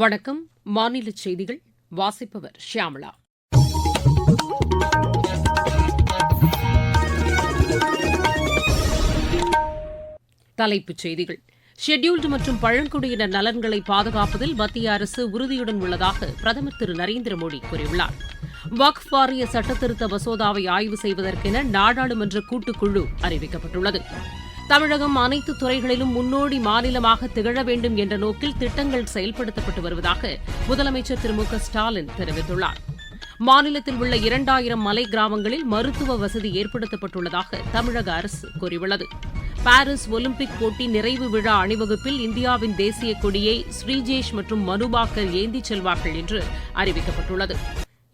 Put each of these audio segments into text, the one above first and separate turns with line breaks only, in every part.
வணக்கம் மாநில செய்திகள் வாசிப்பவர் ஷியாமளா தலைப்புச் செய்திகள் ஷெட்யூல்டு மற்றும் பழங்குடியினர் நலன்களை பாதுகாப்பதில் மத்திய அரசு உறுதியுடன் உள்ளதாக பிரதமர் திரு நரேந்திர மோடி கூறியுள்ளார் வக் வாரிய சட்டத்திருத்த மசோதாவை ஆய்வு செய்வதற்கென நாடாளுமன்ற கூட்டுக்குழு அறிவிக்கப்பட்டுள்ளது தமிழகம் அனைத்து துறைகளிலும் முன்னோடி மாநிலமாக திகழ வேண்டும் என்ற நோக்கில் திட்டங்கள் செயல்படுத்தப்பட்டு வருவதாக முதலமைச்சர் திரு மு ஸ்டாலின் தெரிவித்துள்ளார் மாநிலத்தில் உள்ள இரண்டாயிரம் மலை கிராமங்களில் மருத்துவ வசதி ஏற்படுத்தப்பட்டுள்ளதாக தமிழக அரசு கூறியுள்ளது பாரிஸ் ஒலிம்பிக் போட்டி நிறைவு விழா அணிவகுப்பில் இந்தியாவின் தேசிய கொடியை ஸ்ரீஜேஷ் மற்றும் மனுபாக்கர் ஏந்திச் செல்வார்கள் என்று அறிவிக்கப்பட்டுள்ளது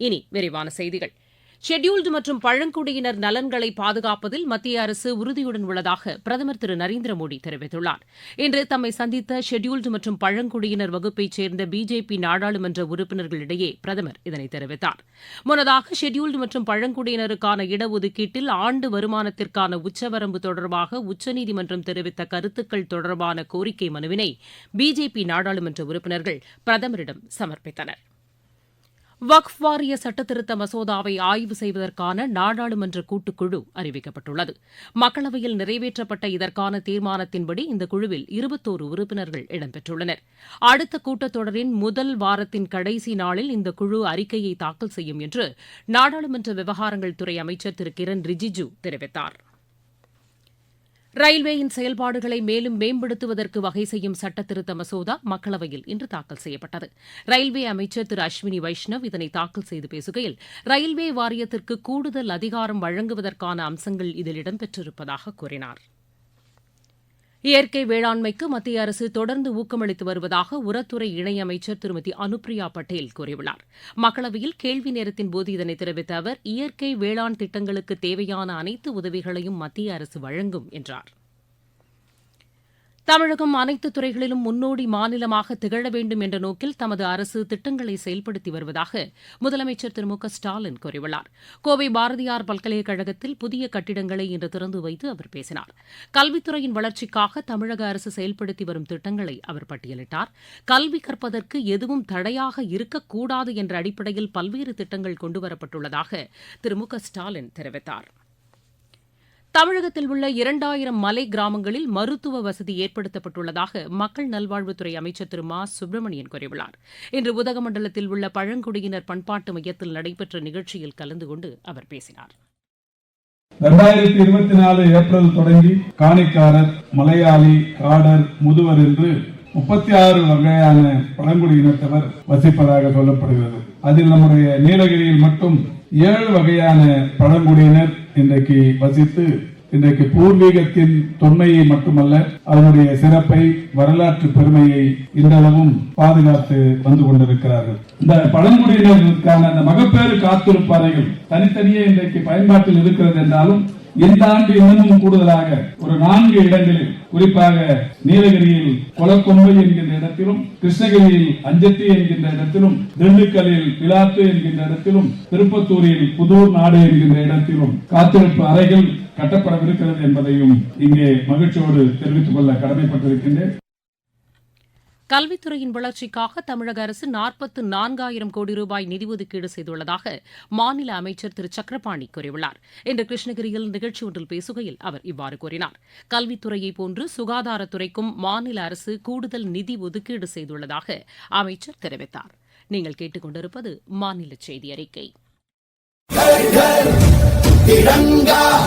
இனி விரிவான செய்திகள் ஷெட்யூல்டு மற்றும் பழங்குடியினர் நலன்களை பாதுகாப்பதில் மத்திய அரசு உறுதியுடன் உள்ளதாக பிரதமர் திரு நரேந்திர மோடி தெரிவித்துள்ளார் இன்று தம்மை சந்தித்த ஷெட்யூல்டு மற்றும் பழங்குடியினர் வகுப்பைச் சேர்ந்த பிஜேபி நாடாளுமன்ற உறுப்பினர்களிடையே பிரதமர் இதனை தெரிவித்தார் முன்னதாக ஷெட்யூல்டு மற்றும் பழங்குடியினருக்கான இடஒதுக்கீட்டில் ஆண்டு வருமானத்திற்கான உச்சவரம்பு தொடர்பாக உச்சநீதிமன்றம் தெரிவித்த கருத்துக்கள் தொடர்பான கோரிக்கை மனுவினை பிஜேபி நாடாளுமன்ற உறுப்பினர்கள் பிரதமரிடம் சமர்ப்பித்தனா் வக்ஃப் வாரிய சட்டத்திருத்த மசோதாவை ஆய்வு செய்வதற்கான நாடாளுமன்ற கூட்டுக்குழு அறிவிக்கப்பட்டுள்ளது மக்களவையில் நிறைவேற்றப்பட்ட இதற்கான தீர்மானத்தின்படி இந்த குழுவில் இருபத்தோரு உறுப்பினர்கள் இடம்பெற்றுள்ளனர் அடுத்த கூட்டத்தொடரின் முதல் வாரத்தின் கடைசி நாளில் இந்த குழு அறிக்கையை தாக்கல் செய்யும் என்று நாடாளுமன்ற விவகாரங்கள் துறை அமைச்சர் திரு கிரண் ரிஜிஜு தெரிவித்தாா் ரயில்வேயின் செயல்பாடுகளை மேலும் மேம்படுத்துவதற்கு வகை செய்யும் சட்டத்திருத்த மசோதா மக்களவையில் இன்று தாக்கல் செய்யப்பட்டது ரயில்வே அமைச்சர் திரு அஸ்வினி வைஷ்ணவ் இதனை தாக்கல் செய்து பேசுகையில் ரயில்வே வாரியத்திற்கு கூடுதல் அதிகாரம் வழங்குவதற்கான அம்சங்கள் இதில் இடம்பெற்றிருப்பதாக கூறினாா் இயற்கை வேளாண்மைக்கு மத்திய அரசு தொடர்ந்து ஊக்கமளித்து வருவதாக உரத்துறை இணையமைச்சர் திருமதி அனுப்ரியா பட்டேல் கூறியுள்ளார் மக்களவையில் கேள்வி நேரத்தின் போது இதனை தெரிவித்த அவர் இயற்கை வேளாண் திட்டங்களுக்கு தேவையான அனைத்து உதவிகளையும் மத்திய அரசு வழங்கும் என்றாா் தமிழகம் அனைத்து துறைகளிலும் முன்னோடி மாநிலமாக திகழ வேண்டும் என்ற நோக்கில் தமது அரசு திட்டங்களை செயல்படுத்தி வருவதாக முதலமைச்சர் திரு மு க ஸ்டாலின் கூறியுள்ளார் கோவை பாரதியார் பல்கலைக்கழகத்தில் புதிய கட்டிடங்களை இன்று திறந்து வைத்து அவர் பேசினார் கல்வித்துறையின் வளர்ச்சிக்காக தமிழக அரசு செயல்படுத்தி வரும் திட்டங்களை அவர் பட்டியலிட்டார் கல்வி கற்பதற்கு எதுவும் தடையாக இருக்கக்கூடாது என்ற அடிப்படையில் பல்வேறு திட்டங்கள் கொண்டுவரப்பட்டுள்ளதாக திரு மு க ஸ்டாலின் தெரிவித்தாா் தமிழகத்தில் உள்ள இரண்டாயிரம் மலை கிராமங்களில் மருத்துவ வசதி ஏற்படுத்தப்பட்டுள்ளதாக மக்கள் நல்வாழ்வுத்துறை அமைச்சர் திரு மா சுப்பிரமணியன் கூறியுள்ளார் இன்று உதகமண்டலத்தில் உள்ள பழங்குடியினர் பண்பாட்டு மையத்தில் நடைபெற்ற நிகழ்ச்சியில் கலந்து கொண்டு அவர் பேசினார் இரண்டாயிரத்தி இருபத்தி நாலு ஏப்ரல் தொடங்கி காணிக்காரர் மலையாளி காடர் முதுவர் என்று முப்பத்தி ஆறு வகையான பழங்குடியினத்தவர் வசிப்பதாக சொல்லப்படுகிறது அதில் நம்முடைய நீலகிரியில் மட்டும் ஏழு வகையான பழங்குடியினர் இன்றைக்கு வசித்து இன்றைக்கு பூர்வீகத்தின் தொன்மையை மட்டுமல்ல அதனுடைய சிறப்பை வரலாற்று பெருமையை இன்றளவும் பாதுகாத்து வந்து கொண்டிருக்கிறார்கள் இந்த பழங்குடியினருக்கான அந்த மகப்பேறு காத்திருப்பு அறைகள் தனித்தனியே இன்றைக்கு பயன்பாட்டில் இருக்கிறது என்றாலும் இந்த ஆண்டு இன்னமும் கூடுதலாக ஒரு நான்கு இடங்களில் குறிப்பாக நீலகிரியில் கொலக்கொம்பை என்கின்ற இடத்திலும் கிருஷ்ணகிரியில் அஞ்சத்தி என்கின்ற இடத்திலும் திண்டுக்கல்லில் பிலாத்து என்கின்ற இடத்திலும் திருப்பத்தூரில் புதூர் நாடு என்கின்ற இடத்திலும் காத்திருப்பு அறைகள் கட்டப்படவிருக்கிறது என்பதையும் இங்கே மகிழ்ச்சியோடு தெரிவித்துக் கொள்ள கடமைப்பட்டிருக்கின்றேன் கல்வித்துறையின் வளர்ச்சிக்காக தமிழக அரசு நாற்பத்து நான்காயிரம் கோடி ரூபாய் நிதி ஒதுக்கீடு செய்துள்ளதாக மாநில அமைச்சர் திரு சக்கரபாணி கூறியுள்ளார் இன்று கிருஷ்ணகிரியில் நிகழ்ச்சி ஒன்றில் பேசுகையில் அவர் இவ்வாறு கூறினார் கல்வித்துறையை போன்று சுகாதாரத்துறைக்கும் மாநில அரசு கூடுதல் நிதி ஒதுக்கீடு செய்துள்ளதாக அமைச்சர் தெரிவித்தார் நீங்கள் கொண்டிருப்பது மாநில செய்தி அறிக்கை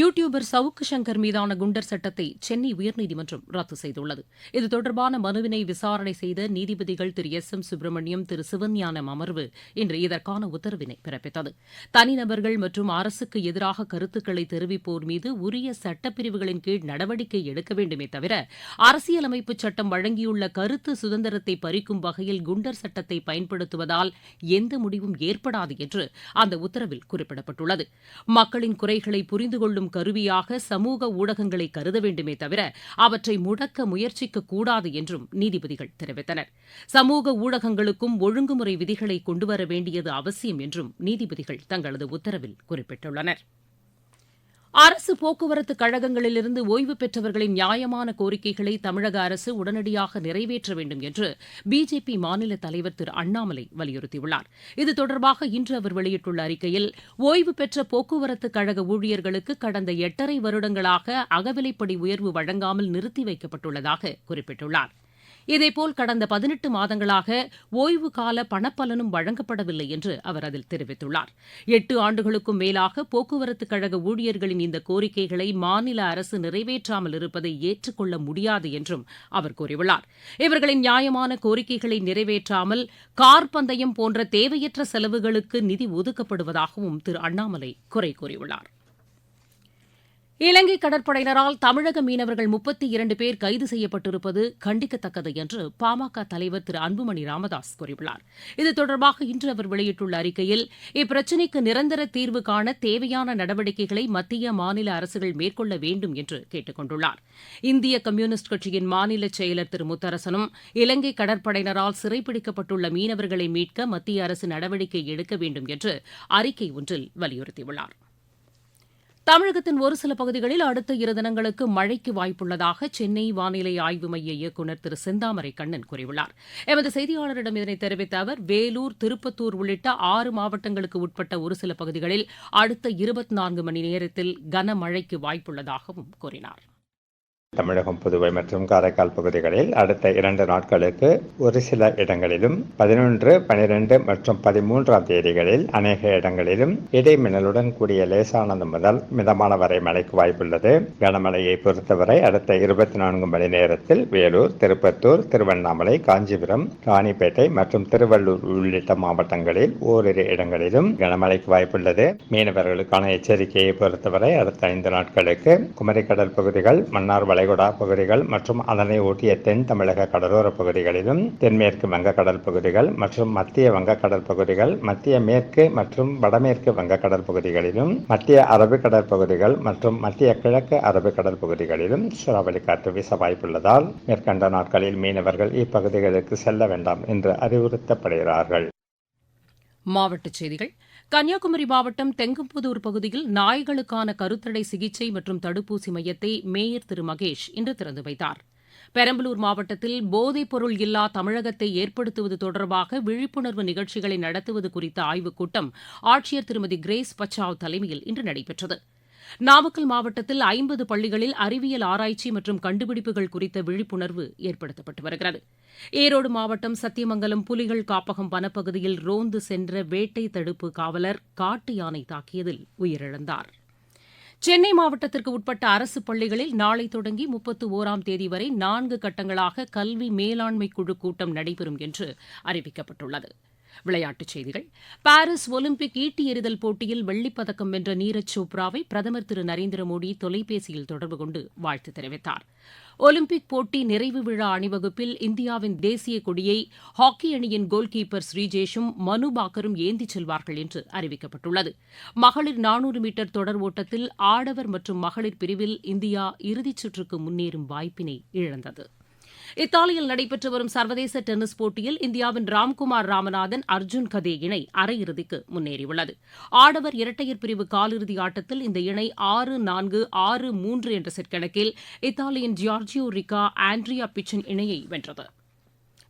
யூடியூபர் சவுக்கு சங்கர் மீதான குண்டர் சட்டத்தை சென்னை உயர்நீதிமன்றம் ரத்து செய்துள்ளது இது தொடர்பான மனுவினை விசாரணை செய்த நீதிபதிகள் திரு எஸ் எம் சுப்பிரமணியம் திரு சிவஞானம் அமர்வு இன்று இதற்கான உத்தரவினை பிறப்பித்தது தனிநபர்கள் மற்றும் அரசுக்கு எதிராக கருத்துக்களை தெரிவிப்போர் மீது உரிய சட்டப்பிரிவுகளின் கீழ் நடவடிக்கை எடுக்க வேண்டுமே தவிர அரசியலமைப்பு சட்டம் வழங்கியுள்ள கருத்து சுதந்திரத்தை பறிக்கும் வகையில் குண்டர் சட்டத்தை பயன்படுத்துவதால் எந்த முடிவும் ஏற்படாது என்று அந்த உத்தரவில் குறிப்பிடப்பட்டுள்ளது மக்களின் குறைகளை புரிந்து கொள்ளும் செயல்படும் கருவியாக சமூக ஊடகங்களை கருத வேண்டுமே தவிர அவற்றை முடக்க முயற்சிக்கக்கூடாது என்றும் நீதிபதிகள் தெரிவித்தனர் சமூக ஊடகங்களுக்கும் ஒழுங்குமுறை விதிகளை கொண்டுவர வேண்டியது அவசியம் என்றும் நீதிபதிகள் தங்களது உத்தரவில் குறிப்பிட்டுள்ளனா் அரசு போக்குவரத்து கழகங்களிலிருந்து ஓய்வு பெற்றவர்களின் நியாயமான கோரிக்கைகளை தமிழக அரசு உடனடியாக நிறைவேற்ற வேண்டும் என்று பிஜேபி மாநில தலைவர் திரு அண்ணாமலை வலியுறுத்தியுள்ளார் இது தொடர்பாக இன்று அவர் வெளியிட்டுள்ள அறிக்கையில் ஓய்வு பெற்ற போக்குவரத்து கழக ஊழியர்களுக்கு கடந்த எட்டரை வருடங்களாக அகவிலைப்படி உயர்வு வழங்காமல் நிறுத்தி வைக்கப்பட்டுள்ளதாக குறிப்பிட்டுள்ளாா் இதேபோல் கடந்த பதினெட்டு மாதங்களாக கால பணப்பலனும் வழங்கப்படவில்லை என்று அவர் அதில் தெரிவித்துள்ளார் எட்டு ஆண்டுகளுக்கும் மேலாக போக்குவரத்துக் கழக ஊழியர்களின் இந்த கோரிக்கைகளை மாநில அரசு நிறைவேற்றாமல் இருப்பதை ஏற்றுக்கொள்ள முடியாது என்றும் அவர் கூறியுள்ளார் இவர்களின் நியாயமான கோரிக்கைகளை நிறைவேற்றாமல் கார் பந்தயம் போன்ற தேவையற்ற செலவுகளுக்கு நிதி ஒதுக்கப்படுவதாகவும் திரு அண்ணாமலை குறை கூறியுள்ளாா் இலங்கை கடற்படையினரால் தமிழக மீனவர்கள் முப்பத்தி இரண்டு பேர் கைது செய்யப்பட்டிருப்பது கண்டிக்கத்தக்கது என்று பாமக தலைவர் திரு அன்புமணி ராமதாஸ் கூறியுள்ளார் இது தொடர்பாக இன்று அவர் வெளியிட்டுள்ள அறிக்கையில் இப்பிரச்சினைக்கு நிரந்தர தீர்வு காண தேவையான நடவடிக்கைகளை மத்திய மாநில அரசுகள் மேற்கொள்ள வேண்டும் என்று கேட்டுக் கொண்டுள்ளார் இந்திய கம்யூனிஸ்ட் கட்சியின் மாநில செயலர் திரு முத்தரசனும் இலங்கை கடற்படையினரால் சிறைப்பிடிக்கப்பட்டுள்ள மீனவர்களை மீட்க மத்திய அரசு நடவடிக்கை எடுக்க வேண்டும் என்று அறிக்கை ஒன்றில் வலியுறுத்தியுள்ளார் தமிழகத்தின் ஒரு சில பகுதிகளில் அடுத்த இரு தினங்களுக்கு மழைக்கு வாய்ப்புள்ளதாக சென்னை வானிலை ஆய்வு மைய இயக்குநர் திரு செந்தாமரை கண்ணன் கூறியுள்ளார் எமது செய்தியாளரிடம் இதனை தெரிவித்த அவர் வேலூர் திருப்பத்தூர் உள்ளிட்ட ஆறு மாவட்டங்களுக்கு உட்பட்ட ஒரு சில பகுதிகளில் அடுத்த இருபத்தி நான்கு மணி நேரத்தில் கனமழைக்கு வாய்ப்புள்ளதாகவும் கூறினாா் தமிழகம் புதுவை மற்றும் காரைக்கால் பகுதிகளில் அடுத்த இரண்டு நாட்களுக்கு ஒரு சில இடங்களிலும் பதினொன்று பனிரெண்டு மற்றும் பதிமூன்றாம் தேதிகளில் அநேக இடங்களிலும் இடைமின்னலுடன் கூடிய லேசானது முதல் மிதமான வரை மழைக்கு வாய்ப்புள்ளது கனமழையை பொறுத்தவரை அடுத்த இருபத்தி நான்கு மணி நேரத்தில் வேலூர் திருப்பத்தூர் திருவண்ணாமலை காஞ்சிபுரம் ராணிப்பேட்டை மற்றும் திருவள்ளூர் உள்ளிட்ட மாவட்டங்களில் ஓரிரு இடங்களிலும் கனமழைக்கு வாய்ப்புள்ளது மீனவர்களுக்கான எச்சரிக்கையை பொறுத்தவரை அடுத்த ஐந்து நாட்களுக்கு குமரிக்கடல் பகுதிகள் மன்னார் வளைகுடா பகுதிகள் மற்றும் அதனை ஒட்டிய தென் தமிழக கடலோர பகுதிகளிலும் தென்மேற்கு வங்கக்கடல் பகுதிகள் மற்றும் மத்திய வங்கக்கடல் பகுதிகள் மத்திய மேற்கு மற்றும் வடமேற்கு வங்கக்கடல் பகுதிகளிலும் மத்திய அரபிக்கடல் பகுதிகள் மற்றும் மத்திய கிழக்கு அரபிக்கடல் பகுதிகளிலும் சூறாவளி காற்று வீச வாய்ப்புள்ளதால் மேற்கண்ட நாட்களில் மீனவர்கள் இப்பகுதிகளுக்கு செல்ல வேண்டாம் என்று அறிவுறுத்தப்படுகிறார்கள் மாவட்டச் செய்திகள் கன்னியாகுமரி மாவட்டம் தெங்கம்புதூர் பகுதியில் நாய்களுக்கான கருத்தடை சிகிச்சை மற்றும் தடுப்பூசி மையத்தை மேயர் திரு மகேஷ் இன்று திறந்து வைத்தார் பெரம்பலூர் மாவட்டத்தில் போதைப் பொருள் இல்லா தமிழகத்தை ஏற்படுத்துவது தொடர்பாக விழிப்புணர்வு நிகழ்ச்சிகளை நடத்துவது குறித்த ஆய்வுக் கூட்டம் ஆட்சியர் திருமதி கிரேஸ் பச்சாவ் தலைமையில் இன்று நடைபெற்றது நாமக்கல் மாவட்டத்தில் ஐம்பது பள்ளிகளில் அறிவியல் ஆராய்ச்சி மற்றும் கண்டுபிடிப்புகள் குறித்த விழிப்புணர்வு ஏற்படுத்தப்பட்டு வருகிறது ஈரோடு மாவட்டம் சத்தியமங்கலம் புலிகள் காப்பகம் வனப்பகுதியில் ரோந்து சென்ற வேட்டை தடுப்பு காவலர் காட்டு யானை தாக்கியதில் உயிரிழந்தார் சென்னை மாவட்டத்திற்கு உட்பட்ட அரசு பள்ளிகளில் நாளை தொடங்கி முப்பத்து ஓராம் தேதி வரை நான்கு கட்டங்களாக கல்வி மேலாண்மை குழு கூட்டம் நடைபெறும் என்று அறிவிக்கப்பட்டுள்ளது விளையாட்டுச் செய்திகள் பாரிஸ் ஒலிம்பிக் ஈட்டி எறிதல் போட்டியில் வெள்ளிப்பதக்கம் வென்ற நீரஜ் சோப்ராவை பிரதமர் திரு நரேந்திர மோடி தொலைபேசியில் தொடர்பு கொண்டு வாழ்த்து தெரிவித்தார் ஒலிம்பிக் போட்டி நிறைவு விழா அணிவகுப்பில் இந்தியாவின் தேசிய கொடியை ஹாக்கி அணியின் கோல்கீப்பர் ஸ்ரீஜேஷும் மனு பாக்கரும் ஏந்திச் செல்வார்கள் என்று அறிவிக்கப்பட்டுள்ளது மகளிர் நானூறு மீட்டர் தொடர் ஓட்டத்தில் ஆடவர் மற்றும் மகளிர் பிரிவில் இந்தியா இறுதிச் சுற்றுக்கு முன்னேறும் வாய்ப்பினை இழந்தது இத்தாலியில் நடைபெற்று வரும் சர்வதேச டென்னிஸ் போட்டியில் இந்தியாவின் ராம்குமார் ராமநாதன் அர்ஜுன் கதே இணை அரையிறுதிக்கு முன்னேறியுள்ளது ஆடவர் இரட்டையர் பிரிவு காலிறுதி ஆட்டத்தில் இந்த இணை ஆறு நான்கு ஆறு மூன்று என்ற செட் கணக்கில் இத்தாலியின் ஜியார்ஜியோ ரிகா ஆண்ட்ரியா பிச்சன் இணையை வென்றது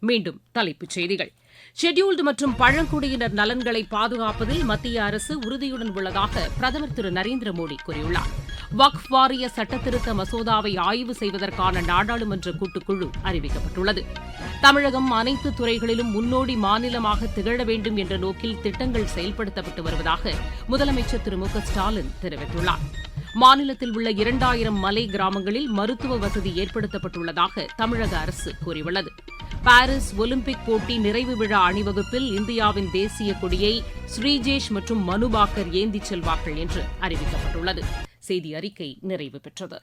மீண்டும் தலைப்புச் செய்திகள் ஷெட்யூல்டு மற்றும் பழங்குடியினர் நலன்களை பாதுகாப்பதில் மத்திய அரசு உறுதியுடன் உள்ளதாக பிரதமர் திரு நரேந்திர மோடி கூறியுள்ளார் வக்ஃப் வாரிய சட்டத்திருத்த மசோதாவை ஆய்வு செய்வதற்கான நாடாளுமன்ற கூட்டுக்குழு அறிவிக்கப்பட்டுள்ளது தமிழகம் அனைத்து துறைகளிலும் முன்னோடி மாநிலமாக திகழ வேண்டும் என்ற நோக்கில் திட்டங்கள் செயல்படுத்தப்பட்டு வருவதாக முதலமைச்சர் திரு மு ஸ்டாலின் தெரிவித்துள்ளார் மாநிலத்தில் உள்ள இரண்டாயிரம் மலை கிராமங்களில் மருத்துவ வசதி ஏற்படுத்தப்பட்டுள்ளதாக தமிழக அரசு கூறியுள்ளது பாரிஸ் ஒலிம்பிக் போட்டி நிறைவு விழா அணிவகுப்பில் இந்தியாவின் தேசிய கொடியை ஸ்ரீஜேஷ் மற்றும் மனுபாக்கர் ஏந்திச் செல்வார்கள் என்று அறிவிக்கப்பட்டுள்ளது செய்தி அறிக்கை நிறைவு பெற்றது